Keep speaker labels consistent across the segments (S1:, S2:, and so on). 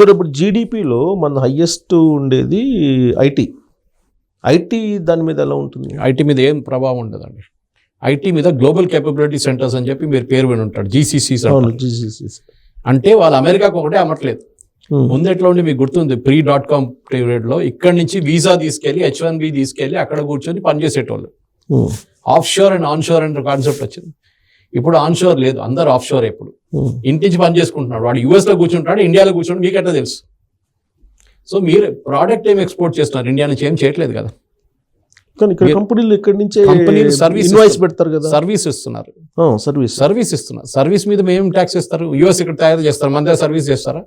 S1: Sir ఇప్పుడు జీడిపిలో మన హయ్యెస్ట్ ఉండేది ఐటీ ఐటీ దాని మీద ఎలా ఉంటుంది?
S2: ఐటీ మీద ఏం ప్రభావం ఉండదండి. ఐటీ మీద గ్లోబల్ కేపబిలిటీ సెంటర్స్ అని చెప్పి మీరు పేరు విని ఉంటాడు జీసీసీస్
S1: అవును జీసీసీ
S2: అంటే వాళ్ళు అమెరికాకు ఒకటే అమ్మట్లేదు. ముందు ఎట్లా ఉండి మీకు గుర్తుంది? ప్రీ డాట్ కామ్ పీరియడ్లో ఇక్కడ నుంచి వీసా తీసుకెళ్ళి హెచ్ వన్ బి తీసుకెళ్ళి అక్కడ కూర్చొని పనిచేసేటోళ్ళు. Offshore and onshore అనే కాన్సెప్ట్ వచ్చింది. ఇప్పుడు ఆన్ షోర్ లేదు అందరు ఆఫ్ షోర్ ఇప్పుడు ఇంటి నుంచి పని చేసుకుంటున్నాడు వాడు US లో కూర్చుంటాడు ఇండియాలో కూర్చుంటాడు మీకు ఎట్లా తెలుసు? సో మీరు ప్రోడక్ట్ ఏం ఎక్స్పోర్ట్ చేస్తున్నారు? ఇండియా నుంచి ఏం చేయట్లేదు కదా.
S1: కానీ ఇక్కడ కంపెనీలు ఇక్కడి నుంచే
S2: కంపెనీలు service
S1: ఇన్వాయిస్
S2: ఇస్తారు.
S1: పెడతారు కదా.
S2: సర్వీస్ ఇస్తున్నారు.
S1: సర్వీస్
S2: సర్వీస్ ఇస్తున్నారు. సర్వీస్ మీద మేము ట్యాక్స్ ఇస్తారు యూఎస్ ఇక్కడ తయారు చేస్తారు మన దగ్గర సర్వీస్ చేస్తారా?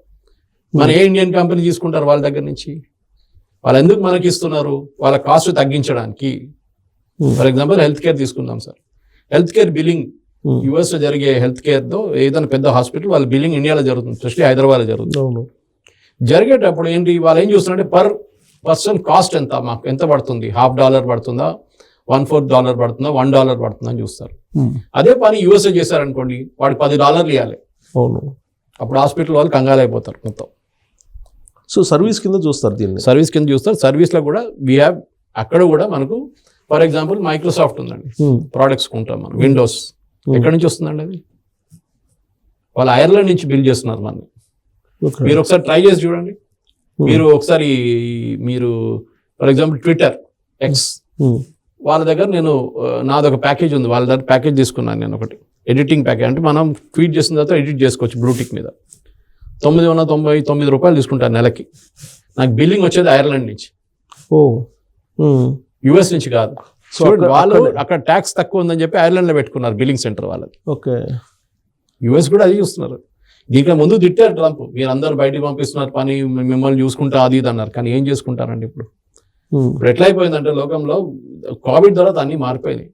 S2: మన ఏ ఇండియన్ కంపెనీ తీసుకుంటారు వాళ్ళ దగ్గర నుంచి? వాళ్ళు ఎందుకు మనకి ఇస్తున్నారు? వాళ్ళ కాస్ట్ తగ్గించడానికి. ఫర్ ఎగ్జాంపుల్ హెల్త్ కేర్ తీసుకుందాం సార్ హెల్త్ కేర్ బిల్లింగ్ యుఎస్లో జరిగే హెల్త్ కేర్తో ఏదైనా పెద్ద హాస్పిటల్ వాళ్ళ బిల్లింగ్ ఇండియాలో జరుగుతుంది స్పెషల్లీ హైదరాబాద్ జరుగుతుంది. జరిగేటప్పుడు ఏంటి వాళ్ళు ఏం చూస్తున్నారంటే పర్ పర్సన్ కాస్ట్ ఎంత మాకు ఎంత పడుతుంది? హాఫ్ డాలర్ పడుతుందా? వన్ ఫోర్త్ డాలర్ పడుతుందా? వన్ డాలర్ పడుతుందా అని చూస్తారు. అదే పని యూఎస్ఏ చేశారనుకోండి వాడు పది డాలర్లు ఇవ్వాలి అప్పుడు హాస్పిటల్ వాళ్ళు కంగారు అయిపోతారు మొత్తం.
S1: సో సర్వీస్ కింద చూస్తారు దీన్ని.
S2: సర్వీస్ కింద చూస్తారు. సర్వీస్లో కూడా వీ హ్యావ్ అక్కడ కూడా మనకు ఫర్ ఎగ్జాంపుల్ మైక్రోసాఫ్ట్ ఉందండి. ప్రోడక్ట్స్ కొంటాం మనం విండోస్ ఎక్కడి నుంచి వస్తుందండి అది? వాళ్ళు ఐర్లాండ్ నుంచి బిల్ చేస్తున్నారు మనని మీరు ఒకసారి ట్రై చేసి చూడండి. మీరు ఒకసారి మీరు ఫర్ ఎగ్జాంపుల్ ట్విట్టర్ ఎక్స్ వాళ్ళ దగ్గర నేను నాది ఒక ప్యాకేజ్ ఉంది. వాళ్ళ దగ్గర ప్యాకేజ్ తీసుకున్నాను నేను ఒకటి. ఎడిటింగ్ ప్యాకేజ్ అంటే మనం ట్వీట్ చేసిన తర్వాత ఎడిట్ చేసుకోవచ్చు బ్లూటిక్ మీద. తొమ్మిది వందల తొంభై తొమ్మిది రూపాయలు తీసుకుంటాను నెలకి. నాకు బిల్లింగ్ వచ్చేది ఐర్లాండ్ నుంచి.
S1: ఓ
S2: యుఎస్ నుంచి కాదు.
S1: సో
S2: వాళ్ళు
S1: అక్కడే-
S2: ట్యాక్స్ తక్కువ ఉందని చెప్పి ఐర్లాండ్లో పెట్టుకున్నారు బిల్లింగ్ సెంటర్ వాళ్ళది
S1: ఓకే.
S2: యుఎస్ కూడా అది చూస్తున్నారు. దీనికి ముందు తిట్టారు ట్రంప్ మీరు అందరు బయటికి పంపిస్తున్నారు పని మిమ్మల్ని చూసుకుంటా అది ఇది అన్నారు. కానీ ఏం చేసుకుంటారండి ఇప్పుడు? ఇప్పుడు ఎట్లా అయిపోయిందంటే లోకంలో కోవిడ్ తర్వాత అన్ని మారిపోయినాయి.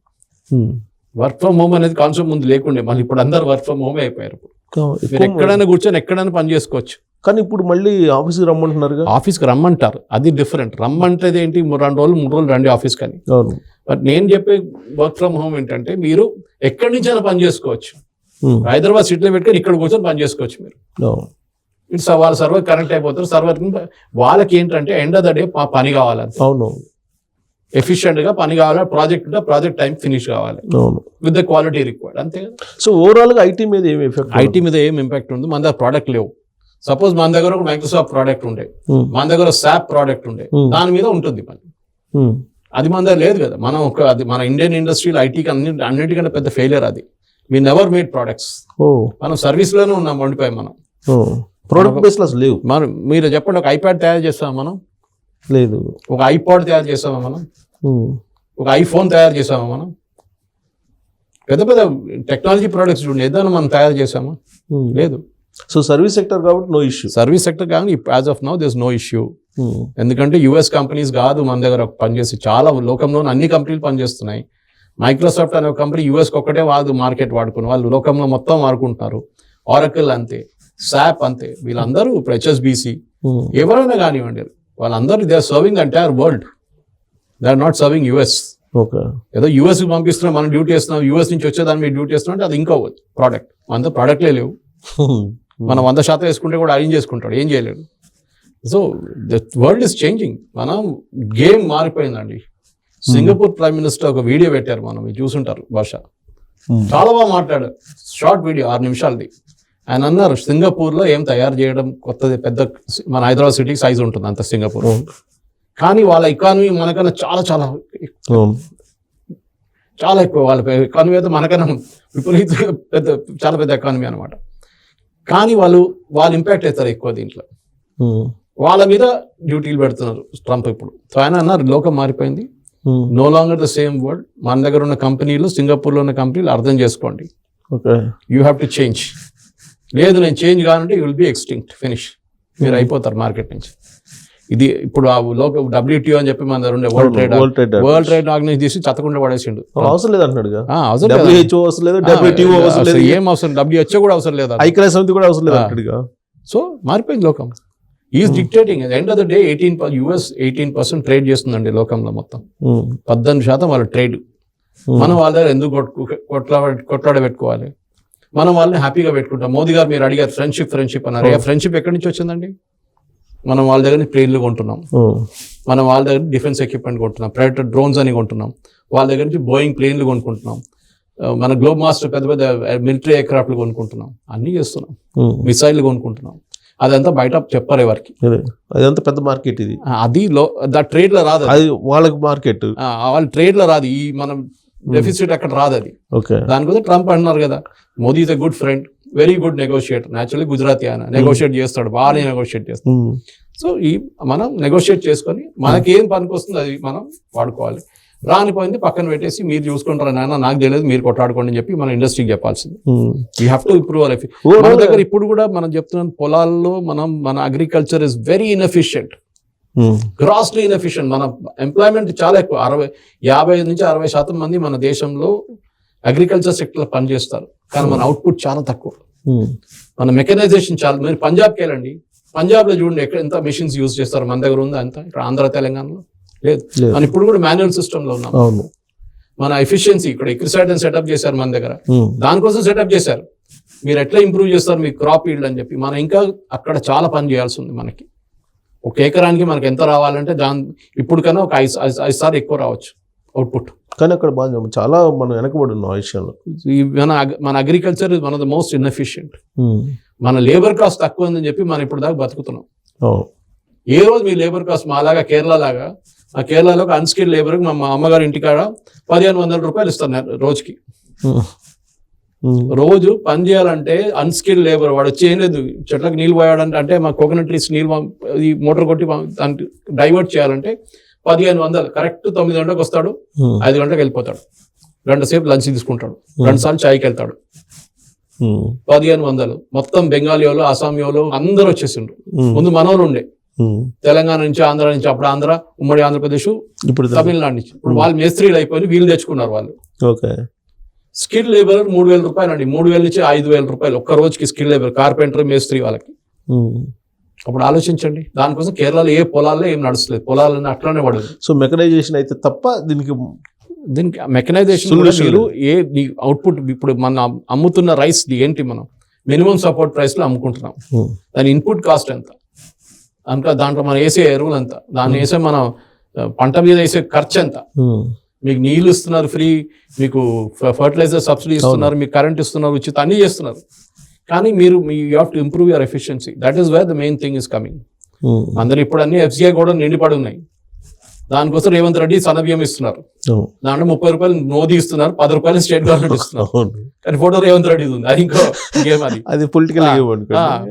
S2: వర్క్ ఫ్రమ్ హోమ్ అనేది కాన్సెప్ట్ ముందు లేకుండే. మళ్ళీ ఇప్పుడు అందరు వర్క్ ఫ్రమ్ హోమే అయిపోయారు ఇప్పుడు. ఎక్కడైనా కూర్చొని ఎక్కడైనా పని చేసుకోవచ్చు.
S1: కానీ ఇప్పుడు మళ్ళీ ఆఫీస్కి రమ్మంటున్నారుగా?
S2: ఆఫీస్కి రమ్మంటారు. అది డిఫరెంట్ రమ్మంటేది ఏంటి? రెండు రోజులు మూడు రోజులు రండి ఆఫీస్కి అని.
S1: అవును.
S2: బట్ నేను చెప్పే వర్క్ ఫ్రమ్ హోమ్ ఏంటంటే మీరు ఎక్కడి నుంచైనా పని చేసుకోవచ్చు. హైదరాబాద్ సిటీలో పెట్టుకొని ఇక్కడ కూర్చొని పని చేసుకోవచ్చు మీరు. ఇట్స్ వాళ్ళ సర్వర్ కనెక్ట్ అయిపోతారు. సర్వర్ వాళ్ళకి ఏంటంటే ఎండ్ ఆఫ్ ద డే పని కావాలి
S1: అవును.
S2: ఎఫిషియెంట్గా పని కావాలి ప్రాజెక్ట్ ఉంటే ప్రాజెక్ట్ టైం ఫినిష్ కావాలి.
S1: అవును.
S2: విత్ ద క్వాలిటీ రిక్వైర్డ్ అంతే
S1: సో ఓవరాల్గా ఐటీ మీద ఏమి ఎఫెక్ట్
S2: ఐటీ మీద ఏం ఇంపాక్ట్ ఉంది మన దగ్గర ప్రోడక్ట్ లేవు. సపోజ్ మన దగ్గర ఒక మైక్రోసాఫ్ట్ ప్రోడక్ట్ ఉండే. మన దగ్గర సాప్ ప్రోడక్ట్ ఉండే.
S1: Hmm.
S2: దాని మీద ఉంటుంది పని. అది మన దగ్గర లేదు కదా. మనం ఒక అది మన ఇండియన్ ఇండస్ట్రీలో ఐటీకి అన్ని అన్నిటికంటే పెద్ద ఫెయిలియర్ అది. వీ నెవర్ మేడ్ ప్రోడక్ట్స్ మనం సర్వీస్లోనే ఉన్నాం వండిపోయాం మనం.
S1: ప్రోడక్ట్ బేస్ అసలు లేవు.
S2: మనం మీరు చెప్పండి ఒక ఐప్యాడ్ తయారు చేస్తామా మనం?
S1: లేదు.
S2: ఒక ఐపాడ్ తయారు చేస్తామా మనం? ఒక ఐఫోన్ తయారు చేసామా మనం? పెద్ద పెద్ద టెక్నాలజీ ప్రోడక్ట్స్ చూడండి. ఏదైనా మనం తయారు చేసామా. లేదు.
S1: సో సర్వీస్ సెక్టర్ కాబట్టి నో ఇష్యూ
S2: సర్వీస్ సెక్టర్ కానీ as of now this no issue ఎందుకంటే యుఎస్ కంపెనీస్ కాదు మన దగ్గర పనిచేసి చాలా లోకంలో అన్ని కంపెనీలు పనిచేస్తున్నాయి. మైక్రోసాఫ్ట్ అనే కంపెనీ యుఎస్కి ఒక్కటే వాదు మార్కెట్ వాడుకుని వాళ్ళు లోకంలో మొత్తం వాడుకుంటున్నారు. ఆరకల్ అంతే సాప్ అంతే వీళ్ళందరూ ఇప్పుడు హెచ్ఎస్బిసి ఎవరైనా కానివ్వండి వాళ్ళందరూ they are serving entire world they are not serving US
S1: okay
S2: ఏదో యూఎస్ పంపిస్తున్నాం మనం డ్యూటీ చేస్తున్నాం యూఎస్ నుంచి వచ్చేదాన్ని మీరు డ్యూటీ చేస్తున్నాం అంటే అది ఇంకో ప్రోడక్ట్ మనతో ప్రోడక్ట్లే లేవు. మనం వంద శాతం వేసుకుంటే కూడా అరేంజ్ చేసుకుంటాడు ఏం చేయలేడు. So the world is changing మనం గేమ్ మారిపోయిందండి. సింగపూర్ ప్రైమ్ మినిస్టర్ ఒక వీడియో పెట్టారు మనం చూసుంటారు బహుశా చాలా బాగా మాట్లాడారు షార్ట్ వీడియో ఆరు నిమిషాలది. ఆయన అన్నారు సింగపూర్లో ఏం తయారు చేయడం కొత్తది పెద్ద మన హైదరాబాద్ సిటీకి సైజ్ ఉంటుంది అంత సింగపూర్. కానీ వాళ్ళ ఎకానమీ మనకన్నా చాలా చాలా చాలా ఎక్కువ వాళ్ళ ఎకానమీ అయితే మనకన్నా విపరీతంగా పెద్ద చాలా పెద్ద ఎకానమీ అనమాట కానీ వాళ్ళు వాళ్ళు ఇంపాక్ట్ అవుతారు ఎక్కువ దీంట్లో. వాళ్ళ మీద డ్యూటీలు పెడుతున్నారు ట్రంప్ ఇప్పుడు. సో ఆయన అన్నారు లోకం మారిపోయింది. No longer the same world మన దగ్గర ఉన్న కంపెనీలు సింగపూర్లో ఉన్న కంపెనీలు అర్థం చేసుకోండి. యూ హ్యావ్ టు చేంజ్ లేదు నేను చేంజ్ కావాలంటే you will be extinct finish మీరు అయిపోతారు మార్కెట్ నుంచి. ఇది ఇప్పుడు ఆ లోక డబ్ల్యూటీఓ అని చెప్పి మన దగ్గర ఉండే world trade
S1: world trade
S2: organize చేసి చతకుండా పడేసిండు.
S1: అవసరం లేదు అంటున్నాడుగా
S2: ఆ, అవసరం?
S1: డబ్ల్యూహెచ్ఓ అవసరం లేదు డబ్ల్యూటీఓ అవసరం లేదు.
S2: ఏం అవసరం? డబ్ల్యూహెచ్ఓ కూడా అవసరం లేదా
S1: ఐక్యరాజ్య సమితి కూడా అవసరం లేదు
S2: ఆ.
S1: అంటాడుగా
S2: సో మారిపోయింది లోకం. Is dictating end of the day eighteen US eighteen percent trade చేస్తుందండి లోకంలో మొత్తం.
S1: ఉమ్,
S2: పద్దెనిమిది శాతం వాళ్ళ ట్రేడ్
S1: ఉమ్,
S2: మనం వాళ్ళ దగ్గర ఎందుకు కొట్టు- కొట్లా కొట్లాడ పెట్టుకోవాలి మనం వాళ్ళని హ్యాపీగా పెట్టుకుంటాం. మోదీ గారు మీరు అడిగారు ఫ్రెండ్షిప్ ఫ్రెండ్షిప్ అన్నారు. ఫ్రెండ్షిప్ ఎక్కడి నుంచి వచ్చిందండి? మనం వాళ్ళ దగ్గర నుంచి ప్లేన్లు కొంటున్నాం. మనం వాళ్ళ దగ్గర డిఫెన్స్ ఎక్విప్మెంట్ కొంటున్నాం. ప్రైవేట్ డ్రోన్స్ అని కొంటున్నాం. వాళ్ళ దగ్గర నుంచి బోయింగ్ ప్లేన్లు కొనుక్కుంటున్నాం. మన గ్లోబ్ మాస్టర్ పెద్ద పెద్ద మిలిటరీ ఎయిర్క్రాఫ్ట్లు కొనుక్కుంటున్నాం. అన్నీ చేస్తున్నాం.
S1: ఉమ్.
S2: మిసైల్లు కొనుక్కుంటున్నాం. అదంతా బయట చెప్పరు ఎవరికి.
S1: అదే. అదంతా పెద్ద మార్కెట్ ఇది.
S2: అది లో దా ట్రేడ్లో రాదు అది.
S1: వాళ్ళకి మార్కెట్.
S2: వాళ్ళ ట్రేడ్లో రాదు. ఈ మనం డెఫిసిట్ అక్కడ రాదు అది.
S1: ఓకే.
S2: దానికోసం ట్రంప్ అంటున్నారు కదా Modi is a good friend. Very good negotiator. Naturally Gujarati ఆయన. నెగోషియేట్ చేస్తాడు. బాగా నెగోషియేట్ చేస్తాడు.
S1: ఉమ్,
S2: సో ఈ మనం నెగోషియేట్ చేసుకొని మనకి ఏం పనికి వస్తుంది అది మనం వాడుకోవాలి. రాని పోయింది పక్కన పెట్టేసి మీరు చూసుకుంటారు నాన్న? నాకు తెలియదు మీరు కొట్లాడుకోండి అని చెప్పి మన ఇండస్ట్రీకి చెప్పాల్సింది. You have to improve our మన దగ్గర ఇప్పుడు కూడా మనం చెప్తున్నాం పొలాల్లో మనం మన agriculture is very inefficient grossly inefficient మన ఎంప్లాయ్మెంట్ చాలా ఎక్కువ. అరవై యాభై నుంచి అరవై శాతం మంది మన దేశంలో అగ్రికల్చర్ సెక్టర్ పనిచేస్తారు. కానీ మన అవుట్పుట్ చాలా తక్కువ.
S1: ఉమ్,
S2: మన మెకనైజేషన్ చాలా మీరు పంజాబ్కి వెళ్ళండి. పంజాబ్లో చూడండి ఎక్కడ ఎంత మెషిన్స్ యూజ్ చేస్తారు మన దగ్గర ఉందా అంత? ఇక్కడ ఆంధ్ర తెలంగాణలో? లేదు. మనం ఇప్పుడు కూడా మాన్యువల్ సిస్టంలో ఉన్నాం. మన ఎఫిషియన్సీ ఇక్కడ ఎక్రిసైడ్ సెటప్ చేశారు మన దగ్గర.
S1: ఉమ్,
S2: దానికోసం సెటప్ చేశారు. మీరు ఎట్లా ఇంప్రూవ్ చేస్తారు మీ క్రాప్ ఈల్డ్ అని చెప్పి. మనం ఇంకా అక్కడ చాలా పని చేయాల్సి ఉంది మనకి. ఒక ఎకరానికి మనకి ఎంత రావాలంటే దాని ఇప్పుడు కన్నా ఒక ఐదు- ఐదు సార్లు ఎక్కువ రావచ్చు. అవుట్పుట్
S1: కానీ అక్కడ బాగా చాలా మనం వెనకబడి ఉన్నాం ఆ విషయంలో.
S2: మన మన అగ్రికల్చర్ మన ద మోస్ట్ ఇన్ఎఫిషియంట్ మన లేబర్ కాస్ట్ తక్కువ ఉందని చెప్పి మనం ఇప్పుడు దాకా బతుకుతున్నాం. ఏ రోజు మీ లేబర్ కాస్ట్ మాలాగా కేరళ లాగా ఆ కేరళలో ఒక అన్స్కిల్డ్ లేబర్కి మా మా అమ్మగారి ఇంటికాడ పదిహేను వందల రూపాయలు ఇస్తారు నెల- రోజుకి.
S1: ఉమ్, ఉమ్,
S2: రోజు పని చేయాలంటే అన్స్కిల్డ్ లేబర్ వాడు వచ్చి ఏం లేదు చెట్లకు నీళ్ళు పోయాడంటే అంటే మా కోకోనట్ ట్రీస్ నీళ్ళు ఈ మోటార్ కొట్టి దాన్ని డైవర్ట్ చేయాలంటే పదిహేను వందలు. కరెక్ట్ తొమ్మిది గంటలకు వస్తాడు
S1: ఉమ్,
S2: ఐదు గంటలకు వెళ్ళిపోతాడు. గంట సేపు లంచ్ తీసుకుంటాడు. రెండు సార్లు చాయ్కి వెళ్తాడు.
S1: ఉమ్,
S2: పదిహేను వందలు. మొత్తం బెంగాలీలో అసామియోలో అందరూ వచ్చేసిండ్రు. ముందు మనోళ్ళు ఉండే. తెలంగాణ నుంచి ఆంధ్ర నుంచి అప్పుడు ఆంధ్ర ఉమ్మడి ఆంధ్రప్రదేశ్
S1: ఇప్పుడు
S2: తమిళనాడు నుంచి. ఇప్పుడు వాళ్ళు మేస్త్రీలు అయిపోయి వీళ్ళు తెచ్చుకున్నారు వాళ్ళు.
S1: ఓకే.
S2: స్కిల్ లేబర్ మూడు వేల రూపాయలు అండి మూడు వేల నుంచి ఐదు వేల రూపాయలు ఒక్క రోజుకి స్కిల్ లేబర్ కార్పెంటర్ మేస్త్రి వాళ్ళకి. అప్పుడు ఆలోచించండి. దానికోసం కేరళలో ఏ పొలాల్లో ఏం నడుస్తలేదు. పొలాలన్నీ అట్లానే పడదు
S1: సో మెకనైజేషన్ అయితే తప్ప దీనికి
S2: దీనికి మెకనైజేషన్ మీరు ఏ అవుట్పుట్ ఇప్పుడు మన అమ్ముతున్న రైస్ ఏంటి మనం? మినిమం సపోర్ట్ ప్రైస్లో అమ్ముకుంటున్నాం.
S1: ఉమ్,
S2: దాని ఇన్పుట్ కాస్ట్ ఎంత? అంతా దాంట్లో మనం వేసే ఎరువులు ఎంత? దాన్ని వేసే మనం పంట మీద వేసే ఖర్చు ఎంత?
S1: ఉమ్,
S2: మీకు నీళ్ళు ఇస్తున్నారు ఫ్రీ మీకు ఫర్టిలైజర్ సబ్సిడీ ఇస్తున్నారు మీకు కరెంట్ ఇస్తున్నారు ఉచిత అన్ని చేస్తున్నారు. కానీ మీరు మీ you have to improve your efficiency that is where the main thing is coming అందరు ఇప్పుడు అన్ని ఎఫ్సిఐ కూడా నిండిపడి ఉన్నాయి. దానికోసం రేవంత్ రెడ్డి సన్నబియ్యం ఇస్తున్నారు.
S1: అవును,
S2: దాంట్లో ముప్పై రూపాయలు మోదీ ఇస్తున్నారు పది రూపాయలు స్టేట్ గవర్నమెంట్ ఇస్తున్నారు. కానీ ఫోటో రేవంత్ రెడ్డి ఉంది. అది ఇంకో అది.
S1: అది పొలిటికల్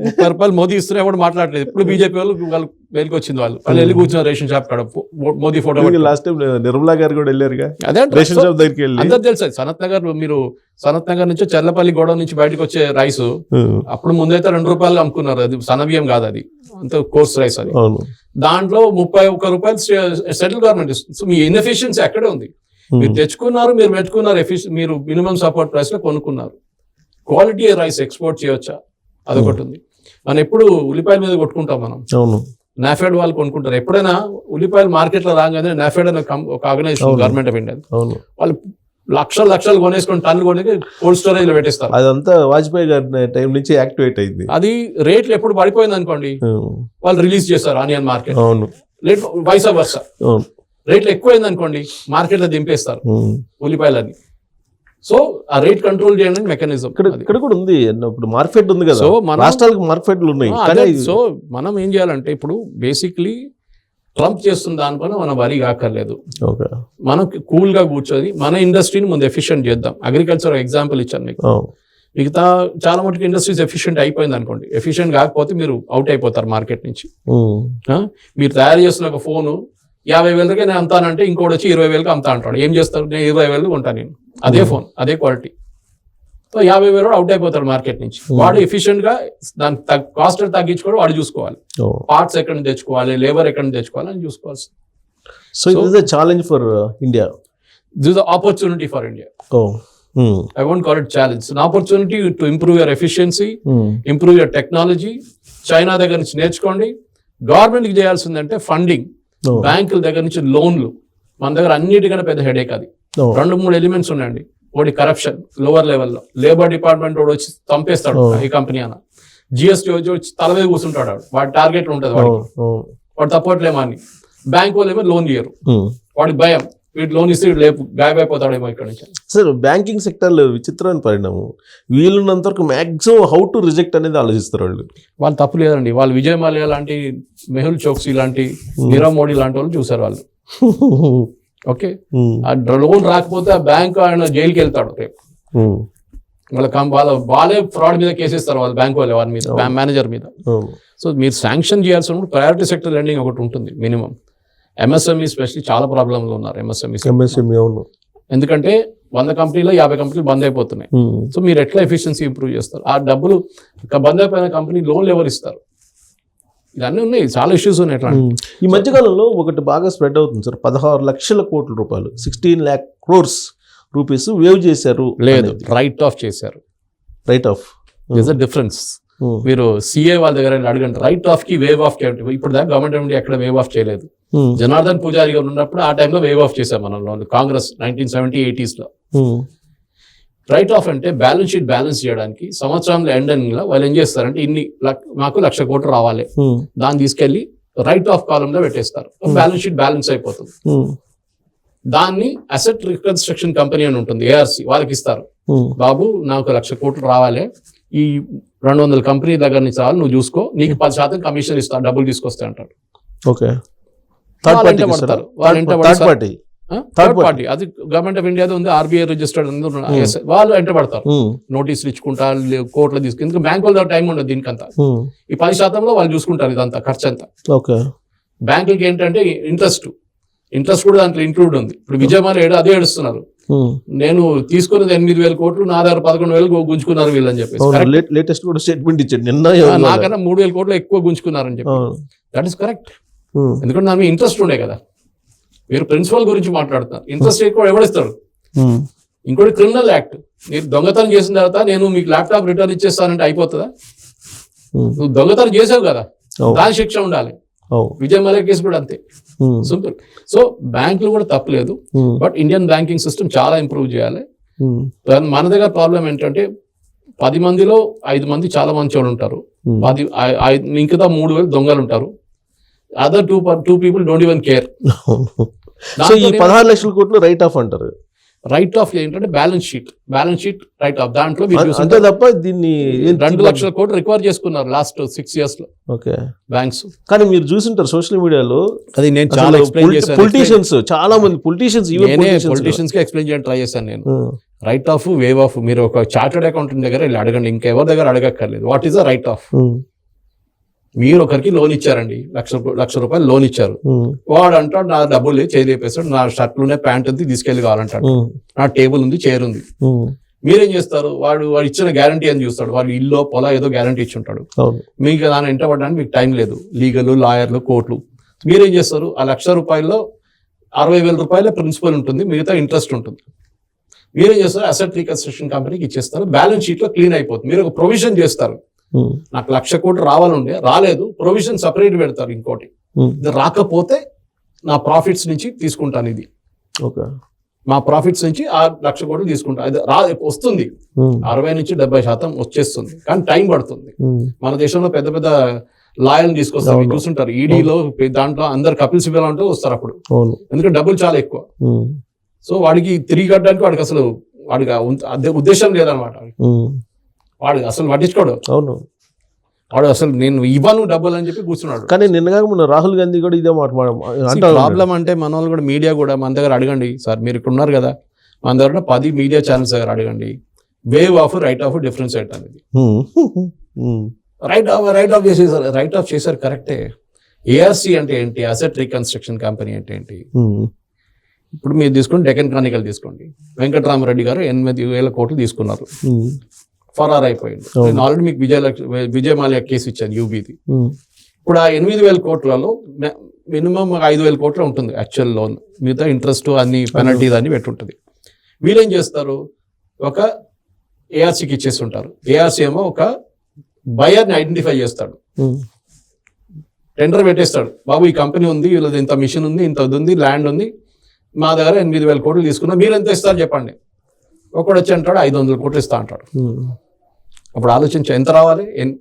S2: ముప్పై రూపాయలు మోదీ ఇస్తున్నా కూడా మాట్లాడలేదు. ఇప్పుడు బీజేపీ వాళ్ళు వాళ్ళు వెలికి వచ్చింది వాళ్ళు. వాళ్ళు వెళ్ళి కూర్చున్నారు రేషన్ షాప్ కాడ. Modi photo.
S1: Last time Nirmala garu కూడా వెళ్ళారుగా?
S2: అదే.
S1: రేషన్ షాప్ దగ్గరికి వెళ్ళి?
S2: అందరు తెలుసు. సనత్ నగర్ మీరు సనత్ నగర్ నుంచి చల్లపల్లి గోడ నుంచి బయటకు వచ్చే రైస్. అప్పుడు ముందైతే రెండు రూపాయలు అమ్ముకున్నారు. అది సనబియ్యం కాదు అది. అంత కోర్స్ రైస్ అది. దాంట్లో ముప్పై ఒక్క రూపాయలు సెంట్రల్ గవర్నమెంట్ ఇస్తుంది. సో మీ ఇన్ఎఫిషియన్సీ అక్కడే ఉంది. మీరు తెచ్చుకున్నారు మీరు పెట్టుకున్నారు మీరు మినిమం సపోర్ట్ ప్రైస్లో కొనుక్కున్నారు. క్వాలిటీ రైస్ ఎక్స్పోర్ట్ చేయొచ్చా? అదొకటి ఉంది. మనం ఎప్పుడు ఉల్లిపాయల మీద కొట్టుకుంటాం మనం.
S1: అవును.
S2: నాఫెడ్ వాళ్ళు కొనుక్కుంటారు. ఎప్పుడైనా ఉల్లిపాయలు మార్కెట్లో రాగానే నాఫెడ్ అనే ఒక ఆర్గనైజేషన్. గవర్నమెంట్ ఆఫ్ ఇండియా వాళ్ళు లక్షలు లక్షలు కొనేసుకొని టన్నులు కొనేసి కోల్డ్ స్టోరేజ్లో పెట్టేస్తారు.
S1: అదంతా వాజ్పేయి గారి టైం నుంచి యాక్టివేట్ అయింది.
S2: అది రేట్లు ఎప్పుడు పడిపోయింది అనుకోండి వాళ్ళు రిలీజ్ చేస్తారు ఆనియన్ మార్కెట్.
S1: అవును.
S2: రేట్ వైస్ వర్స
S1: అవును.
S2: రేట్లు ఎక్కువైంది అనుకోండి మార్కెట్లో దింపేస్తారు.
S1: ఉమ్.
S2: సో ఆ రేట్ కంట్రోల్ చేయడానికి మెకానిజం
S1: ఇక్కడ కూడా ఉంది. ఇప్పుడు మార్కెట్ ఉంది కదా.
S2: సో మనం-
S1: రాష్ట్రాలకు మార్కెట్లు ఉన్నాయి.
S2: సో మనం ఏం చేయాలంటే ఇప్పుడు బేసిక్లీ ట్రంప్ చేస్తున్న దానిపైన మనం వరి కాకర్లేదు మనం కూల్గా కూర్చొని మన ఇండస్ట్రీని ముందు ఎఫిషియెంట్ చేద్దాం. అగ్రికల్చర్ ఎగ్జాంపుల్ ఇచ్చాను మీకు. మిగతా చాలా మటుకు ఇండస్ట్రీస్ ఎఫిషియెంట్ అయిపోయింది అనుకోండి. ఎఫిషియెంట్ కాకపోతే మీరు అవుట్ అయిపోతారు మార్కెట్ నుంచి? మీరు తయారు చేస్తున్న ఒక ఫోను యాభై వేలకే నేను అమ్ముతానంటే ఇంకోటి వచ్చి ఇరవై వేలకు అమ్ముతా అంటాడు. ఏం చేస్తారు నేను ఇరవై వేలు కొంటా నేను. అదే ఫోన్ అదే క్వాలిటీ. సో యాభై వేలు అవుట్ అయిపోతాడు మార్కెట్ నుంచి. వాడు ఎఫిషియెంట్గా దాని కాస్ట్ తగ్గించుకోవడం వాడు చూసుకోవాలి. పార్ట్స్ ఎక్కడ నుంచి తెచ్చుకోవాలి లేబర్ ఎక్కడ నుంచి తెచ్చుకోవాలి అని చూసుకోవాలి
S1: so is challenge for India
S2: this opportunity for India I won't call it challenge opportunity to improve your efficiency improve your technology China దగ్గర నుంచి నేర్చుకోండి. గవర్నమెంట్కి చేయాల్సిందంటే ఫండింగ్ బ్యాంకుల దగ్గర నుంచి లోన్లు. మన దగ్గర అన్నిటికన్నా పెద్ద హెడేక్ అది. రెండు మూడు ఎలిమెంట్స్ ఉన్నాయండి. ఒకటి కరప్షన్ లోవర్ లెవెల్లో లేబర్ డిపార్ట్మెంట్ వాడు వచ్చి చంపేస్తాడు. ఈ కంపెనీ అన్న. జిఎస్టీ వచ్చి వచ్చి తల మీద కూర్చుంటాడు వాడు. వాడి టార్గెట్ ఉంటుంది. వాడు తప్పట్లేమో అని. బ్యాంక్ వాళ్ళు ఏమో లోన్ ఇయ్యరు. వాడికి భయం. వీడు లోన్ ఇస్తే లేపు గాయమైపోతాడేమో ఇక్కడ నుంచి.
S1: సార్ బ్యాంకింగ్ సెక్టర్లో విచిత్రమైన పరిణామం. వీలున్నంత వరకు మాక్సిమం హౌ టు రిజెక్ట్ అనేది ఆలోచిస్తారు వాళ్ళు.
S2: వాళ్ళు తప్పు లేదండి. వాళ్ళు విజయ్ మాల్యా లాంటి మెహుల్ చోక్సీ లాంటి నీరవ్ మోడీ లాంటి వాళ్ళు చూసారు వాళ్ళు. ఓకే?
S1: ఉమ్,
S2: ఆ లోన్ రాకపోతే ఆ బ్యాంక్ ఆయన జైలుకి వెళ్తాడు రేపు.
S1: ఉమ్,
S2: వాళ్ళ వాళ్ళ వాళ్ళే ఫ్రాడ్ మీద కేసేస్తారు వాళ్ళ బ్యాంక్ వాళ్ళే వారి మీద మేనేజర్ మీద. సో మీరు శాంక్షన్ చేయాల్సినప్పుడు ప్రయారిటీ సెక్టర్ లెండింగ్ ఒకటి ఉంటుంది మినిమం. ఎంఎస్ఎంఈ స్పెషల్లీ చాలా ప్రాబ్లంలో ఉన్నారు ఎంఎస్ఎంఈ
S1: ఎంఎస్ఎంఈ అవును.
S2: ఎందుకంటే వంద కంపెనీలో యాభై కంపెనీలు బంద్ అయిపోతున్నాయి. సో మీరు ఎట్లా ఎఫిషియన్సీ ఇంప్రూవ్ చేస్తారు? ఆ డబ్బులు ఇక బంద్ అయిపోయిన కంపెనీ లోన్లు ఎవరు ఇస్తారు? ఇవన్నీ ఉన్నాయి చాలా ఇష్యూస్ ఉన్నాయి ఎట్లా.
S1: ఈ మధ్యకాలంలో ఒకటి బాగా స్ప్రెడ్ అవుతుంది సార్ పదహారు లక్షల కోట్ల రూపాయలు sixteen lakh crores rupees waive చేశారు
S2: లేదు రైట్ ఆఫ్ చేశారు.
S1: Write off
S2: is a difference మీరు సిఏ వాళ్ళ దగ్గర అడగండి రైట్ ఆఫ్కి వేవ్ ఆఫ్కి ఇప్పుడు దాకా గవర్నమెంట్ ఆఫ్ ఇండియా ఎక్కడ వేవ్ ఆఫ్ చేయలేదు. జనార్దన్ పూజారి గారు ఉన్నప్పుడు ఆ టైంలో వేవ్ ఆఫ్ చేశాం మనం. లోన్ కాంగ్రెస్ నైన్టీన్ సెవెంటీ ఎయిటీస్లో. రైట్ ఆఫ్ అంటే బ్యాలెన్స్ షీట్ బ్యాలెన్స్ చేయడానికి సంవత్సరంలో ఎండింగ్లో వాళ్ళు ఏం చేస్తారంటే ఇన్ని మాకు లక్ష కోట్లు రావాలి. దాన్ని తీసుకెళ్ళి రైట్ ఆఫ్ కాలం లో పెట్టేస్తారు. బ్యాలెన్స్ షీట్ బ్యాలెన్స్ అయిపోతుంది. దాన్ని అసెట్ రికన్స్ట్రక్షన్ కంపెనీ అని ఉంటుంది ఏఆర్సి వాళ్ళకి ఇస్తారు. బాబు నాకు లక్ష కోట్లు రావాలి. ఈ రెండు వందల కంపెనీ దగ్గర నుంచి రావాలి నువ్వు చూసుకో. నీకు పది శాతం కమిషన్ ఇస్తా డబ్బులు తీసుకొస్తా అంటాడు.
S1: ఓకే. థర్డ్ పార్టీ
S2: పడతారు.
S1: థర్డ్. పార్టీ
S2: థర్డ్ పార్టీ అది గవర్నమెంట్ ఆఫ్ ఇండియాది ఉంది ఆర్బీఐ రిజిస్టర్డ్ వాళ్ళు వెంట పడతారు నోటీసులు ఇచ్చుకుంటా కోర్టులో తీసుకు ఎందుకంటే బ్యాంక్ వాళ్ళ టైం ఉండదు దీనికంతా. ఈ పది శాతంలో వాళ్ళు చూసుకుంటారు ఇదంతా ఖర్చు అంతా.
S1: ఓకే.
S2: బ్యాంకులకి ఏంటంటే ఇంట్రెస్ట్ ఇంట్రెస్ట్ కూడా దాంట్లో ఇంక్లూడ్ ఉంది. ఇప్పుడు విజయమాల ఏడు అదే ఏడుస్తున్నారు. నేను తీసుకున్నది ఎనిమిది వేల కోట్లు నా దగ్గర పదకొండు వేలు గుంజుకున్నారు వీళ్ళని చెప్పేసి. Correct.
S1: లేటెస్ట్ కూడా స్టేట్మెంట్ ఇచ్చాడు. నిన్న
S2: నాకన్నా మూడు వేల కోట్లు ఎక్కువ గుంజుకున్నారని చెప్పి. దట్ ఈస్ కరెక్ట్ ఎందుకంటే నా మీద ఇంట్రెస్ట్ ఉండే కదా. మీరు ప్రిన్సిపల్ గురించి మాట్లాడుతున్నారు. ఇంట్రెస్ట్ ఎక్కువ ఎవడిస్తారు
S1: ఉమ్,
S2: ఇంకోటి క్రిమినల్ యాక్ట్ మీరు దొంగతనం చేసిన తర్వాత నేను మీకు ల్యాప్టాప్ రిటర్న్ ఇచ్చేస్తానంటే అయిపోతుందా? నువ్వు దొంగతనం చేసావు కదా. దాని శిక్ష ఉండాలి. విజయ్ మలయ కేసు కూడా అంతే. సింపుల్ సో బ్యాంకులు కూడా తప్పలేదు. బట్ ఇండియన్ బ్యాంకింగ్ సిస్టమ్ చాలా ఇంప్రూవ్ చేయాలి. దాని మన దగ్గర ప్రాబ్లం ఏంటంటే పది మందిలో ఐదు మంది చాలా మంచి వాళ్ళు ఉంటారు.
S1: ఉమ్.
S2: పది మిగతా మూడు వేలు దొంగలు ఉంటారు. Other two two people don't even care
S1: so ఈ పదహారు లక్షల కోట్లు రైట్ ఆఫ్ అంటారు.
S2: రైట్ ఆఫ్ ఏంటంటే balance sheet balance sheet write off దాంట్లో
S1: అంతే తప్ప దీన్ని
S2: రెండు. లక్షల కోట్లు రికవర్ చేసుకున్నారు లాస్ట్ సిక్స్ ఇయర్స్లో.
S1: ఓకే.
S2: బ్యాంక్స్
S1: కానీ మీరు చూసింటారు సోషల్ మీడియాలో
S2: అది నేను చాలా ఎక్స్ప్లెయిన్ చేశాను.
S1: పొలిటీషియన్స్ చాలా మంది పొలిటీషియన్స్
S2: నేనే పొలిటీషియన్స్కి ఎక్స్ప్లెయిన్ చేయడానికి ట్రై చేశాను నేను. రైట్ ఆఫ్ వేవ్ ఆఫ్ మీరు ఒక చార్టెడ్ అకౌంటెంట్ దగ్గర వెళ్ళి అడగండి. ఇంకెవరి దగ్గర అడగక్కర్లేదు. What is the write off మీరు ఒకరికి లోన్ ఇచ్చారండి. లక్ష లక్ష రూపాయలు లోన్ ఇచ్చారు. వాడు అంటాడు నా డబ్బులు లేవు, చేయి లేపేస్తాడు నా షర్ట్లునే ప్యాంట్ ఉంది తీసుకెళ్ళి కావాలంటాడు. నా టేబుల్ ఉంది చైర్ ఉంది. మీరేం చేస్తారు? వాడు వాడు ఇచ్చిన గ్యారంటీ అని చూస్తాడు. వాడు ఇల్లు పొల ఏదో గ్యారంటీ ఇచ్చి ఉంటాడు మీకు దాని వెంట పడడానికి మీకు టైం లేదు. లీగల్ లాయర్లు కోర్టులు. మీరేం చేస్తారు? ఆ లక్ష రూపాయల్లో అరవై వేల రూపాయల ప్రిన్సిపల్ ఉంటుంది మిగతా ఇంట్రెస్ట్ ఉంటుంది. మీరేం చేస్తారు? అసెట్ రీకన్స్ట్రక్షన్ కంపెనీకి ఇచ్చేస్తారు. బ్యాలెన్స్ షీట్లో క్లీన్ అయిపోతుంది. మీరు ఒక ప్రొవిజన్ చేస్తారు. నాకు లక్ష కోట్లు రావాలండే రాలేదు. ప్రొవిజన్ సపరేట్ పెడతారు ఇంకోటి. ఇది రాకపోతే నా ప్రాఫిట్స్ నుంచి తీసుకుంటాను ఇది.
S1: ఓకే.
S2: మా ప్రాఫిట్స్ నుంచి ఆ లక్ష కోట్లు తీసుకుంటాను అది రా వస్తుంది. అరవై నుంచి డెబ్బై శాతం వచ్చేస్తుంది. కానీ టైం పడుతుంది. మన దేశంలో పెద్ద పెద్ద లాయర్ని తీసుకొస్తారు. చూస్తుంటారు. ఈడీలో దాంట్లో అందరు కపిల్ సిబల్ అంటూ వస్తారు అప్పుడు. ఎందుకంటే డబ్బులు చాలా ఎక్కువ. సో వాడికి తిరిగి కట్టడానికి వాడికి అసలు వాడికి ఉద్దేశం లేదనమాట వాడు అసలు పట్టించుకోడు.
S1: అవును.
S2: వాడు అసలు నేను ఇవ్వను డబ్బులు అని చెప్పి కూర్చున్నాడు.
S1: కానీ నిన్నగా మన రాహుల్ గాంధీ కూడా ఇదే మాట.
S2: ప్రాబ్లం అంటే మన వాళ్ళు కూడా మీడియా కూడా మన దగ్గర అడగండి. సార్ మీరు ఇక్కడ ఉన్నారు కదా. మన దగ్గర పది మీడియా ఛానల్స్ దగ్గర అడగండి. Waive off write off difference ఏంటి అనేది. రైట్ ఆఫ్ రైట్ ఆఫ్ చేసేసారు. రైట్ ఆఫ్ చేశారు కరెక్టే ఏఆర్సి అంటే ఏంటి? అసెట్ రీకన్స్ట్రక్షన్ కంపెనీ అంటే ఏంటి?
S1: ఉమ్,
S2: ఇప్పుడు మీరు తీసుకోండి డెక్కన్ క్రానికల్ తీసుకోండి. వెంకటరామరెడ్డి గారు ఎనిమిది వేల కోట్లు తీసుకున్నారు.
S1: ఉమ్,
S2: ఫరార్ అయిపోయింది. నేను ఆల్రెడీ మీకు విజయ విజయ మాల్యా కేసు ఇచ్చాను యూబీది. ఇప్పుడు ఆ ఎనిమిది వేల కోట్లలో మినిమం ఐదు వేల కోట్ల ఉంటుంది యాక్చువల్ లోన్ మిగతా ఇంట్రెస్ట్ అన్ని పెనల్టీస్ అన్ని పెట్టుంటుంది. వీళ్ళేం చేస్తారు? ఒక ఏఆర్సీకి ఇచ్చేసి ఉంటారు ఏఆర్సీ ఏమో ఒక బయర్ని ఐడెంటిఫై చేస్తాడు. టెండర్ పెట్టేస్తాడు. బాబు ఈ కంపెనీ ఉంది వీళ్ళది ఇంత మిషన్ ఉంది ఇంత ఉంది ల్యాండ్ ఉంది. మా దగ్గర ఎనిమిది వేల కోట్లు తీసుకున్నా మీరు ఎంత ఇస్తారు చెప్పండి. ఒకడు వచ్చి అంటాడు ఐదు వందల కోట్లు ఇస్తా అంటాడు. అప్పుడు ఆలోచించు ఎంత రావాలి? ఎన్-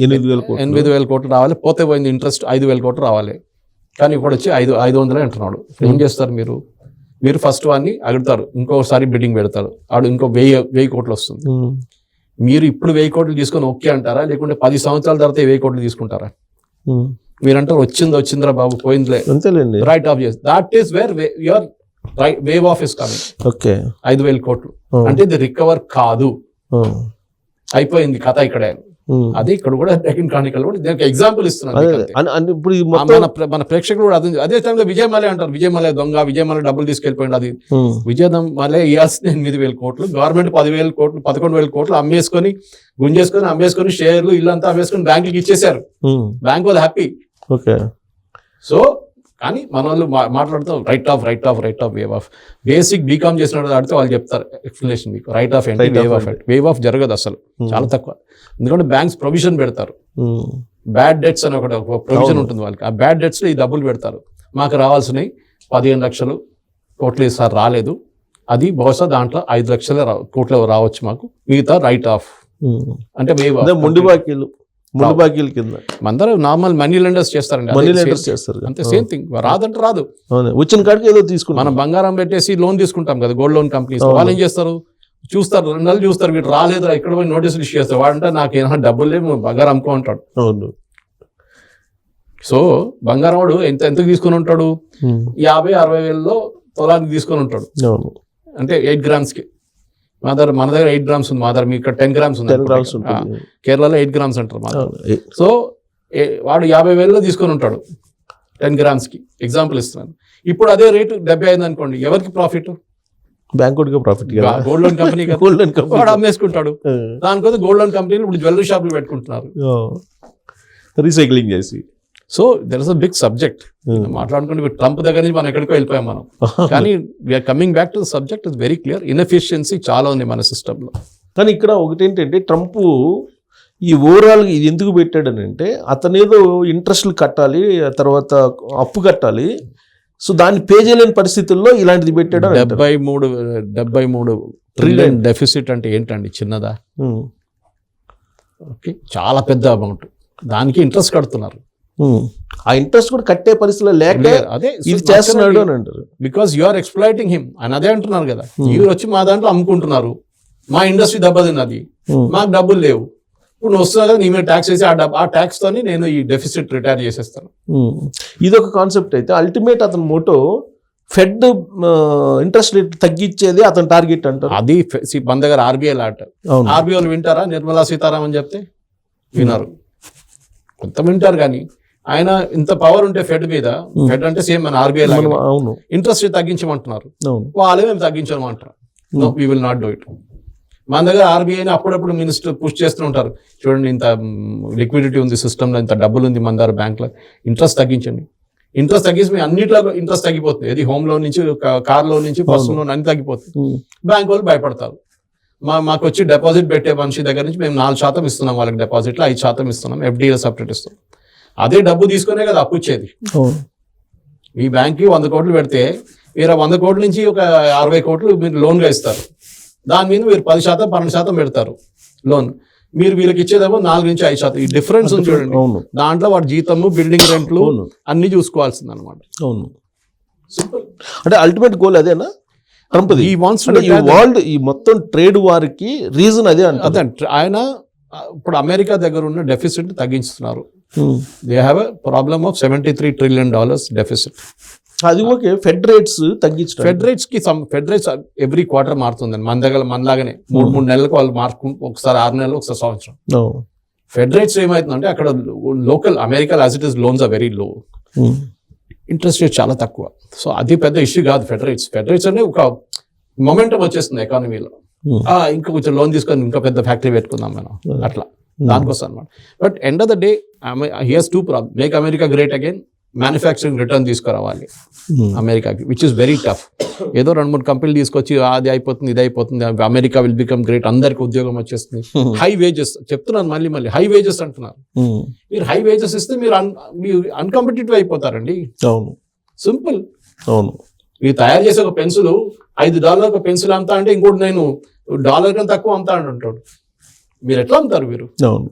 S1: ఎనిమిది వేల కోట్లు.
S2: ఎనిమిది వేల కోట్లు రావాలి. పోతే పోయింది ఇంట్రెస్ట్ ఐదు వేల కోట్లు రావాలి. కానీ ఇప్పుడు వచ్చి ఐదు ఐదు వందలే అంటున్నాడు. ఏం చేస్తారు మీరు? మీరు ఫస్ట్ వాడిని అడుగుతారు ఇంకోసారి బిడ్డింగ్ పెడతారు. ఆడు ఇంకో వెయ్యి వెయ్యి కోట్లు వస్తుంది. మీరు ఇప్పుడు వెయ్యి కోట్లు తీసుకొని ఓకే అంటారా? లేకుంటే పది సంవత్సరాల తర్వాత వెయ్యి కోట్లు తీసుకుంటారా?
S1: ఉమ్.
S2: మీరు అంటారు వచ్చింది వచ్చిందిరా బాబు పోయిందిలే.
S1: అంతేలేండి.
S2: రైట్ ఆఫ్ చేసి that is where your waive off is coming
S1: okay.
S2: ఐదు వేల కోట్లు. అంటే ఇది రికవర్ కాదు. అయిపోయింది కథ ఇక్కడే. అదే ఇక్కడ కూడా సెకండ్ కానికల్ కూడా దీనికి ఎగ్జాంపుల్ ఇస్తున్నాను
S1: ఇప్పుడు
S2: మన మన ప్రేక్షకులు కూడా అదే అదే టైంలో విజయ్ మలే అంటారు. విజయ్ మలే దొంగ విజయ్ మలే డబ్బులు తీసుకెళ్ళిపోయింది అది.
S1: ఉమ్.
S2: విజయ్ మలే ఇవ్వాల్సిన ఎనిమిది వేల కోట్లు. గవర్నమెంట్ పదివేల కోట్లు పదకొండు వేల కోట్లు అమ్మేసుకొని గుంజేసుకొని అమ్మేసుకొని షేర్లు ఇల్లంతా అమ్మేసుకొని బ్యాంకుకి ఇచ్చేశారు.
S1: ఉమ్.
S2: Bank was happy
S1: okay.
S2: So కానీ మన వాళ్ళు మాట్లాడుతూ write off write off write off waive off basic BCom చేసిన ఆడితే వాళ్ళు చెప్తారు ఎక్స్ప్లెనేషన్ మీకు. రైట్ ఆఫ్ ఏంటి? వేవ్ ఆఫ్ ఏంటి? వేవ్ ఆఫ్ జరగదు అసలు.
S1: Hmm.
S2: చాలా తక్కువ. ఎందుకంటే బ్యాంక్స్ ప్రొవిజన్ పెడతారు. బ్యాడ్ డెట్స్ అని ఒకటి ప్రొవిజన్. ఉంటుంది వాళ్ళకి. ఆ బ్యాడ్ డెట్స్ ఈ డబ్బులు పెడతారు. మాకు రావాల్సినవి పదిహేను లక్షలు. కోట్లు ఈసారి రాలేదు. అది బహుశా దాంట్లో ఐదు లక్షల కోట్లు రావచ్చు మాకు. మిగతా రైట్ ఆఫ్
S1: ఉమ్.
S2: అంటే
S1: అదే మొండి బాకీలు. బాకీల కింద.
S2: అందరూ నార్మల్ మనీ లెండర్స్ చేస్తారండి.
S1: Money lenders. చేస్తారు.
S2: అంతే సేమ్ థింగ్. రాదంటే రాదు.
S1: వచ్చిన కాడికి ఏదో తీసుకుంటాం
S2: మనం బంగారం పెట్టేసి లోన్ తీసుకుంటాం కదా గోల్డ్ లోన్ కంపెనీస్. వాళ్ళు ఏం చేస్తారు? చూస్తారు రెండు నెలలు చూస్తారు వీడు రాలేదురా ఇక్కడ పోయి నోటీసులు ఇష్యూ చేస్తారు వాడంటే నాకు ఏమైనా డబ్బులు లేవు బంగారం అమ్ముకో అంటాడు.
S1: అవును.
S2: సో బంగారం వాడు ఎంత ఎంతకు తీసుకొని ఉంటాడు. యాభై అరవై వేలలో తొలానికి తీసుకొని ఉంటాడు. అంటే ఎయిట్ గ్రామ్స్కి మా దగ్గర మన దగ్గర ఎయిట్ గ్రామ్స్ ఉంది మా దగ్గర మీ ఇక్కడ టెన్ గ్రామ్స్ ఉంది.
S1: గ్రామ్స్
S2: కేరళలో ఎయిట్ గ్రామ్స్ అంటారు మా సో వాడు యాభై వేలలో తీసుకొని ఉంటాడు టెన్ గ్రామ్స్కి. ఎగ్జాంపుల్ ఇస్తున్నాను. ఇప్పుడు అదే రేటు డెబ్బై ఐదు అనుకోండి ఎవరికి profit
S1: bank profit
S2: gold loan company
S1: gold loan
S2: వాడు
S1: కంపెనీ
S2: అమ్మేసుకుంటాడు దానికోసం గోల్డ్ లోన్ కంపెనీలు ఇప్పుడు జ్యువెలరీ షాపులు పెట్టుకుంటున్నారు.
S1: రీసైక్లింగ్ చేసి.
S2: So there is a big subject
S1: Hmm.
S2: మాట్లాడుకుంటే ట్రంప్ దగ్గర నుంచి మనం ఎక్కడికో వెళ్ళిపోయాం మనం. కానీ we're coming back to the subject is very clear inefficiency చాలా ఉంది మన సిస్టంలో
S1: కానీ ఇక్కడ ఒకటి ఏంటంటే ట్రంప్ ఈ ఓవరాల్ ఇది ఎందుకు పెట్టాడని అంటే అతనేదో ఇంట్రెస్ట్లు కట్టాలి తర్వాత అప్పు కట్టాలి. సో దాన్ని పే చేయలేని పరిస్థితుల్లో ఇలాంటిది పెట్టాడు.
S2: డెబ్బై మూడు డెబ్బై మూడు ట్రిలియన్ డెఫిసిట్ అంటే ఏంటండి? చిన్నదా?
S1: ఉమ్.
S2: ఓకే. చాలా పెద్ద అమౌంట్ దానికి ఇంట్రెస్ట్ కడుతున్నారు.
S1: ఆ ఇంట్రెస్ట్ కూడా కట్టే పరిస్థితిలో లేక
S2: అదే
S1: ఇది చేస్తున్నాడు అని అంటారు.
S2: Because you are exploiting him అని అదే అంటున్నారు కదా. మీరు వచ్చి మా దాంట్లో అమ్ముకుంటున్నారు. మా ఇండస్ట్రీ దెబ్బతిన్నది.
S1: ఉమ్.
S2: మాకు డబ్బులు లేవు. ఇప్పుడు నువ్వు వస్తున్నా కదా నీ మీద ట్యాక్స్ వేసి ఆ డబ్బు ఆ ట్యాక్స్ తోని నేను ఈ డెఫిసిట్ రిటైర్ చేసేస్తాను.
S1: ఉమ్. ఇదొక కాన్సెప్ట్ అయితే అల్టిమేట్ అతని మోటో ఫెడ్ ఇంట్రెస్ట్ రేట్ తగ్గించేది అతని టార్గెట్ అంటారు.
S2: అది మన దగ్గర ఆర్బీఐ ఆట
S1: అవును.
S2: ఆర్బీఐ వాళ్ళు వింటారా? నిర్మలా సీతారామన్ చెప్తే? వినరు. కొంత వింటారు కానీ ఆయన ఇంత పవర్ ఉంటే ఫెడ్ మీద ఫెడ్ అంటే సేమ్ మన ఆర్బీఐ
S1: అవును.
S2: ఇంట్రెస్ట్ రేట్ తగ్గించమంటున్నారు. వాళ్ళే మేము తగ్గించమంటారు. No we will not do it మన దగ్గర ఆర్బీఐని అప్పుడప్పుడు మినిస్టర్ పుష్ చేస్తూ ఉంటారు. చూడండి ఇంత లిక్విడిటీ ఉంది సిస్టంలో ఇంత డబ్బులు ఉంది మన దగ్గర బ్యాంక్లో ఇంట్రెస్ట్ తగ్గించండి. ఇంట్రెస్ట్ తగ్గిస్తే మీ అన్నిట్లో ఇంట్రెస్ట్ తగ్గిపోతుంది. ఏది హోమ్ లోన్ నుంచి కార్ లోన్ నుంచి పర్సనల్ లోన్ అన్ని తగ్గిపోతుంది. బ్యాంక్ వాళ్ళు భయపడతారు. మా మాకు వచ్చి డిపాజిట్ పెట్టే మనిషి దగ్గర నుంచి మేము నాలుగు శాతం ఇస్తున్నాం వాళ్ళకి డిపాజిట్లో ఐదు శాతం ఇస్తున్నాం. ఎఫ్డీలో సపరేట్ ఇస్తాం అదే డబ్బు తీసుకునే కదా అప్పు ఇచ్చేది. మీ బ్యాంక్కి వంద కోట్లు పెడితే మీరు ఆ వంద కోట్ల నుంచి ఒక అరవై కోట్లు మీరు లోన్గా ఇస్తారు. దాని మీద మీరు పది శాతం పన్నెండు శాతం పెడతారు లోన్. మీరు వీళ్ళకి ఇచ్చేదేమో నాలుగు నుంచి ఐదు శాతం. ఈ డిఫరెన్స్ చూడండి.
S1: అవును.
S2: దాంట్లో వాడి జీతము బిల్డింగ్ రెంట్లు అన్ని చూసుకోవాల్సింది అనమాట
S1: అవును.
S2: సింపుల్
S1: అంటే అల్టిమేట్ గోల్ అదేనా? ట్రంప్
S2: ఈ వాన్స్
S1: అంటే ఈ వరల్డ్ ఈ మొత్తం ట్రేడ్ వారికి రీజన్ అదే
S2: అదే ఆయన ఇప్పుడు అమెరికా దగ్గర ఉన్న deficit తగ్గించుతున్నారు. They have a problem of seventy three trillion dollars deficit
S1: అది ఓకే ఫెడ్ రేట్స్ తగ్గించడం
S2: Fed రేట్స్కి some Fed rates every quarter మారుతుందండి. మన దగ్గర మనలాగానే మూడు మూడు నెలలకు వాళ్ళు మార్కు ఒకసారి ఆరు నెలలు ఒకసారి సంవత్సరం. ఫెడ్ రేట్స్ ఏమవుతుందంటే అక్కడ local America as it is loans are very low. Interest rate చాలా తక్కువ. సో అది పెద్ద ఇష్యూ కాదు ఫెడ్ రేట్స్ ఫెడ్ రేట్స్ అంటే ఒక మొమెంటం వచ్చేస్తుంది ఎకానమీలో
S1: ఉమ్.
S2: ఇంకా కొంచెం లోన్ తీసుకొని ఇంకా పెద్ద ఫ్యాక్టరీ పెట్టుకుందాం మనం. అట్లా. దానికోసం అనమాట but end of the day here's two problem make America great again manufacturing return తీసుకురావాలి. అమెరికాకి విచ్ ఇస్ వెరీ టఫ్ ఏదో రెండు మూడు కంపెనీలు తీసుకొచ్చి "ఆ, అది అయిపోతుంది ఇది అయిపోతుంది అమెరికా విల్ బికమ్ గ్రేట్ అందరికి ఉద్యోగం వచ్చేస్తుంది. హై వేజెస్ చెప్తున్నాను మళ్ళీ మళ్ళీ హై వేజెస్ అంటున్నారు.
S1: ఉమ్.
S2: మీరు హై వేజెస్ ఇస్తే మీరు మీరు అన్కాంపిటేటివ్ అయిపోతారండి.
S1: అవును.
S2: సింపుల్
S1: అవును.
S2: మీరు తయారు చేసే ఒక పెన్సిల్ ఐదు డాలర్ ఒక పెన్సిల్ అమ్ముతా అంటే ఇంకోటి నేను డాలర్ కన్నా తక్కువ అమ్ముతా అంటుంటాడు. మీరు ఎట్లా అమ్ముతారు మీరు?
S1: అవును.